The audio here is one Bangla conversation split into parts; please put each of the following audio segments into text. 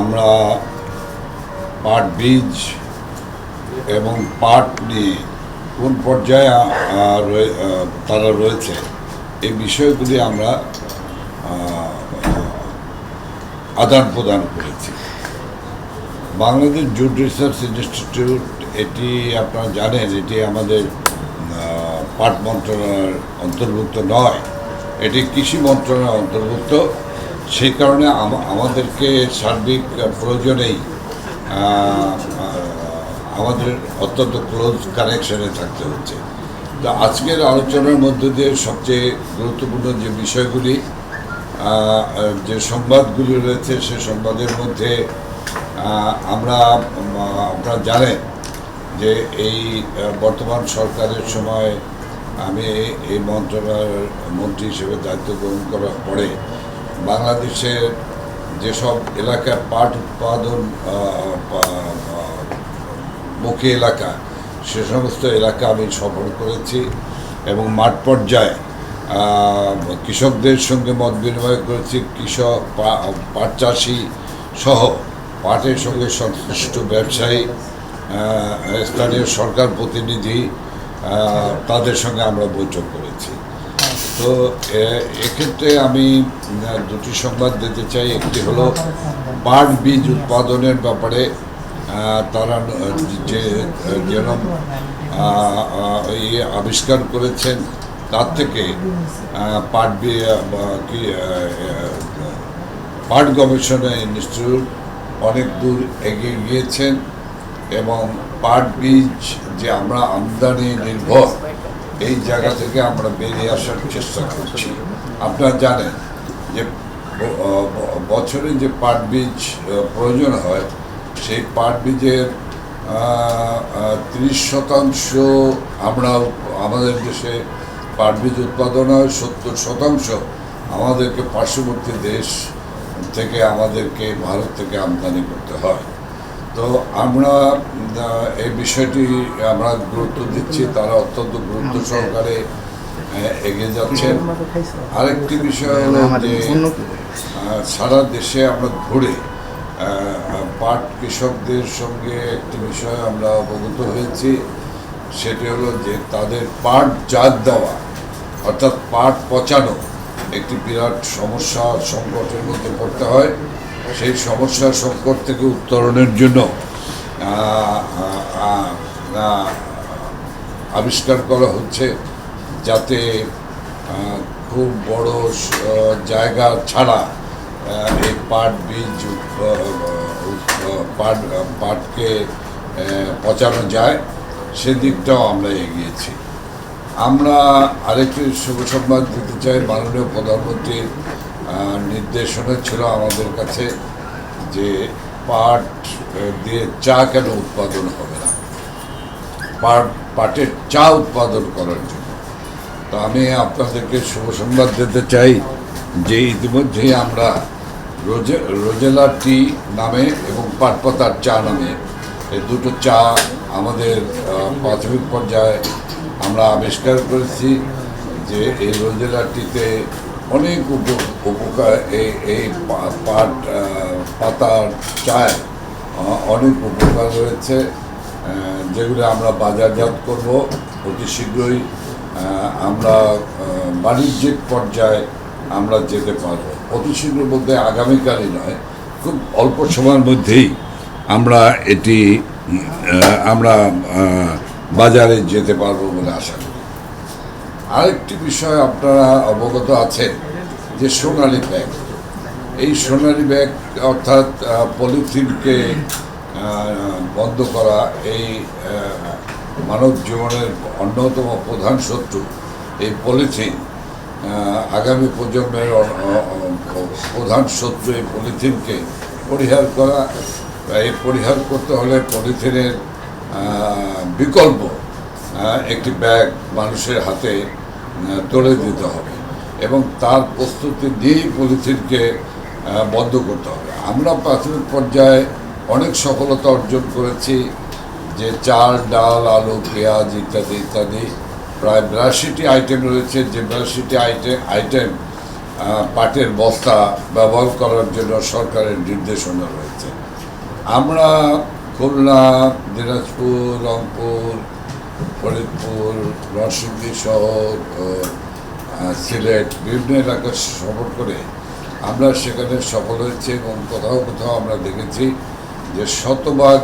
আমরা পাট বীজ এবং পাট নিয়ে কোন পর্যায়ে তারা রয়েছে, এই বিষয়গুলি আমরা আদান প্রদান করেছি। বাংলাদেশ জুট রিসার্চ ইনস্টিটিউট, এটি আপনারা জানেন, এটি আমাদের পাট মন্ত্রণালয়ের অন্তর্ভুক্ত নয়। এটি কৃষি মন্ত্রণালয়ের অন্তর্ভুক্ত। সেই কারণে আম- আমাদেরকে সার্বিক প্রয়োজনেই আমাদের অত্যন্ত ক্লোজ কানেকশনে থাকতে হচ্ছে। তো আজকের আলোচনার মধ্য দিয়ে সবচেয়ে গুরুত্বপূর্ণ যে বিষয়গুলি যে সংবাদগুলি রয়েছে, সে সংবাদের মধ্যে আমরা আপনারা জানেন যে এই বর্তমান সরকারের সময় আমি এই মন্ত্রণালয়ের মন্ত্রী হিসেবে দায়িত্ব গ্রহণ করার পরে বাংলাদেশের যেসব এলাকায় পাট উৎপাদন মুখী এলাকা, সে সমস্ত এলাকা আমি সফর করেছি এবং মাঠ পর্যায়ে কৃষকদের সঙ্গে মত বিনিময় করেছি। কৃষক পাট চাষি সহ পাটের সঙ্গে সংশ্লিষ্ট ব্যবসায়ী স্থানীয় সরকার প্রতিনিধি তাদের সঙ্গে আমরা বৈঠক করেছি। তো এক্ষেত্রে আমি দুটি সংবাদ দিতে চাই। একটি হলো পাট বীজ উৎপাদনের ব্যাপারে তারা যে যেন ইয়ে আবিষ্কার করেছেন, তার থেকে পাট কি পাট গবেষণা ইনস্টিটিউট অনেক দূর এগিয়ে গিয়েছেন এবং পাট বীজ যে আমরা আমদানি নির্ভর এই জায়গা থেকে আমরা বেরিয়ে আসার চেষ্টা করছি। আপনারা জানেন যে বছরে যে পাট বীজ প্রয়োজন হয়, সেই পাট বীজের তিরিশ শতাংশ আমরা আমাদের দেশে পাট বীজ উৎপাদন হয়, সত্তর শতাংশ আমাদেরকে পার্শ্ববর্তী দেশ থেকে আমাদেরকে ভারত থেকে আমদানি করতে হয়। তো আমরা এই বিষয়টি আমরা গুরুত্ব দিচ্ছি তারা অত্যন্ত গুরুত্ব সহকারে এগিয়ে যাচ্ছেন। আরেকটি বিষয় হলো যে সারা দেশে আমরা ঘুরে পাট কৃষকদের সঙ্গে একটি বিষয় আমরা অবগত হয়েছি। সেটি হলো যে তাদের পাট জাত দেওয়া অর্থাৎ পাট পচানো একটি বিরাট সমস্যা সংকটের মধ্যে পড়তে হয়। সেই সমস্যার সংকট থেকে উত্তরণের জন্য আবিষ্কার করা হচ্ছে যাতে খুব বড় জায়গা ছাড়া এই পাট বীজ পাট পাটকে পচানো যায়, সেদিকটাও আমরা এগিয়েছি। আমরা আরেকটি শুভ সংবাদ দিতে চাই মাননীয় প্রধানমন্ত্রীর নির্দেশনা ছিল আমাদের কাছে যে পাট দিয়ে চা কেন উৎপাদন হবে না? পাট, পাটের চা উৎপাদন করার জন্য। তো আমি আপনাদেরকে শুভ সংবাদ দিতে চাই যে ইতিমধ্যেই আমরা রোজে, রোজেলা টি নামে এবং পাটপাতার চা নামে এই দুটো চা আমাদের প্রাথমিক পর্যায়ে আমরা আবিষ্কার করেছি যে এই রোজেলা টিতে অনেক উপ- উপকার এই এই পাট পাতার চায়। অনেক উপকার রয়েছে। যেগুলো আমরা বাজারজাত করব, অতি শীঘ্রই আমরা বাণিজ্যিক পর্যায়ে আমরা যেতে পারব। অতি শীঘ্র বলতে আগামীকালই নয়, খুব অল্প সময়ের মধ্যেই আমরা এটি আমরা বাজারে যেতে পারব বলে আশা করি। আরেকটি বিষয় আপনারা অবগত আছেন, যে সোনালী ব্যাগ। এই সোনালী ব্যাগ অর্থাৎ পলিথিনকে বন্ধ করা, এই মানব জীবনের অন্যতম প্রধান শত্রু, এই পলিথিন আগামী প্রজন্মের প্রধান শত্রু এই পলিথিনকে পরিহার করা, এই পরিহার করতে হলে পলিথিনের বিকল্প একটি ব্যাগ মানুষের হাতে তুলে দিতে হবে এবং তার প্রস্তুতি দিয়েই পলিথিনকে বন্ধ করতে হবে। আমরা প্রাথমিক পর্যায়ে অনেক সফলতা অর্জন করেছি যে চাল, ডাল, আলু, পেঁয়াজ ইত্যাদি ইত্যাদি। প্রায় বিরাশিটি আইটেম রয়েছে যে বিরাশিটি আইটেম আইটেম পাটের বস্তা ব্যবহার করার জন্য সরকারের নির্দেশনা রয়েছে। আমরা খুলনা, দিনাজপুর, রংপুর ফরিদপুর, নরসিংদী শহর সিলেট বিভিন্ন এলাকা সফর করে আমরা সেখানে সফল হয়েছি এবং কোথাও কোথাও আমরা দেখেছি যে শতভাগ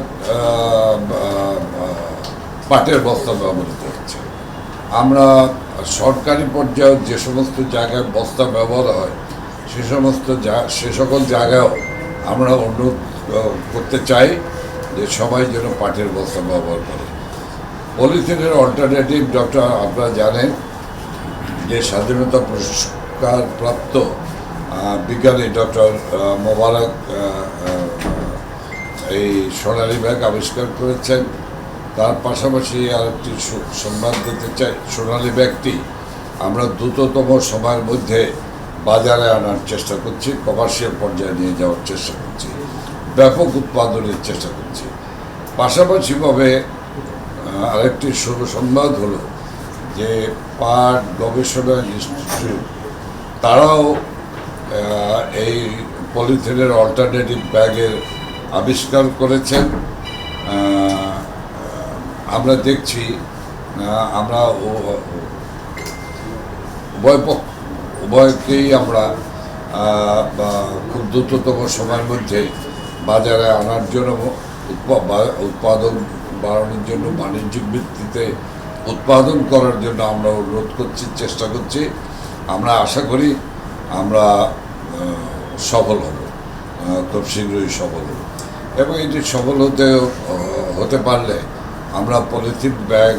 পাটের বস্তা ব্যবহৃত হচ্ছে। আমরা সরকারি পর্যায়ে যে সমস্ত জায়গায় বস্তা ব্যবহার হয়, সে সমস্ত সে সকল জায়গায়ও আমরা অনুরোধ করতে চাই যে সবাই যেন পাটের বস্তা ব্যবহার করে। পলিথিনের অল্টারনেটিভ ডক্টর আপনারা জানেন যে স্বাধীনতা পুরস্কার প্রাপ্ত বিজ্ঞানী ডক্টর মোবারক এই সোনালী ব্যাগ আবিষ্কার করেছেন। তার পাশাপাশি আর একটি সু- সংবাদ দিতে চাই, সোনালী ব্যাগটি আমরা দ্রুততম সময়ের মধ্যে বাজারে আনার চেষ্টা করছি, কমার্শিয়াল পর্যায়ে নিয়ে যাওয়ার চেষ্টা করছি, ব্যাপক উৎপাদনের চেষ্টা করছি। পাশাপাশিভাবে আরেকটি শুভ সংবাদ হলো যে পাট গবেষণা ইনস্টিটিউট তারাও এই পলিথিনের অল্টারনেটিভ ব্যাগের আবিষ্কার করেছেন। আমরা দেখছি আমরা উভয় উভয়কেই আমরা খুব দ্রুততম সময়ের মধ্যে বাজারে আনার জন্য উৎপাদন বাড়ানোর জন্য, বাণিজ্যিক ভিত্তিতে উৎপাদন করার জন্য আমরা অনুরোধ করছি, চেষ্টা করছি। আমরা আশা করি আমরা সফল হব খুব শীঘ্রই সফল হব। এবং এটি সফল হতে হতে পারলে আমরা polythene bag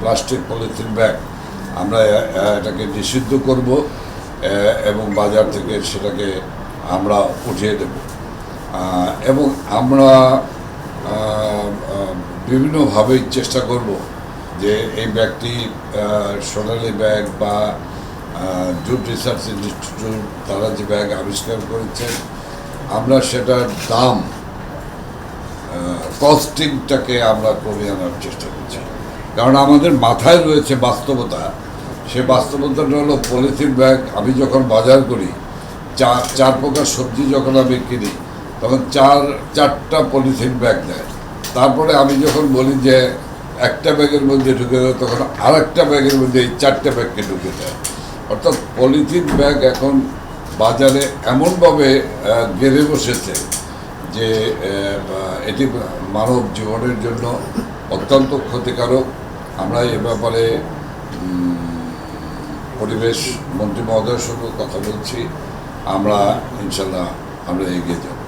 plastic polythene bag আমরা এটাকে নিষিদ্ধ করব এবং বাজার থেকে সেটাকে আমরা উঠিয়ে দেব। এবং আমরা আহ, বিভিন্নভাবেই চেষ্টা করব যে এই ব্যাগটি সোনালী ব্যাগ বা জুট রিসার্চ ইনস্টিটিউট তারা যে ব্যাগ আবিষ্কার করেছেন আমরা সেটার দাম কস্টিংটাকে আমরা কমিয়ে আনার চেষ্টা করছি। কারণ আমাদের মাথায় রয়েছে বাস্তবতা। সে বাস্তবতাটা হলো পলিথিন ব্যাগ। আমি যখন বাজার করি চার চার প্রকার সবজি যখন আমি কিনি তখন চার চারটা পলিথিন ব্যাগ দেয়। তারপরে আমি যখন বলি যে একটা ব্যাগের মধ্যে ঢুকে দেয়, তখন আর একটা ব্যাগের মধ্যে এই চারটে ব্যাগকে ঢুকে দেয়। অর্থাৎ পলিথিন ব্যাগ এখন বাজারে এমনভাবে গেড়ে বসেছে যে এটি মানব জীবনের জন্য অত্যন্ত ক্ষতিকারক। আমরা এ ব্যাপারে পরিবেশ মন্ত্রী মহোদয়ের সঙ্গে কথা বলছি। আমরা, ইনশাল্লাহ আমরা এগিয়ে যাব।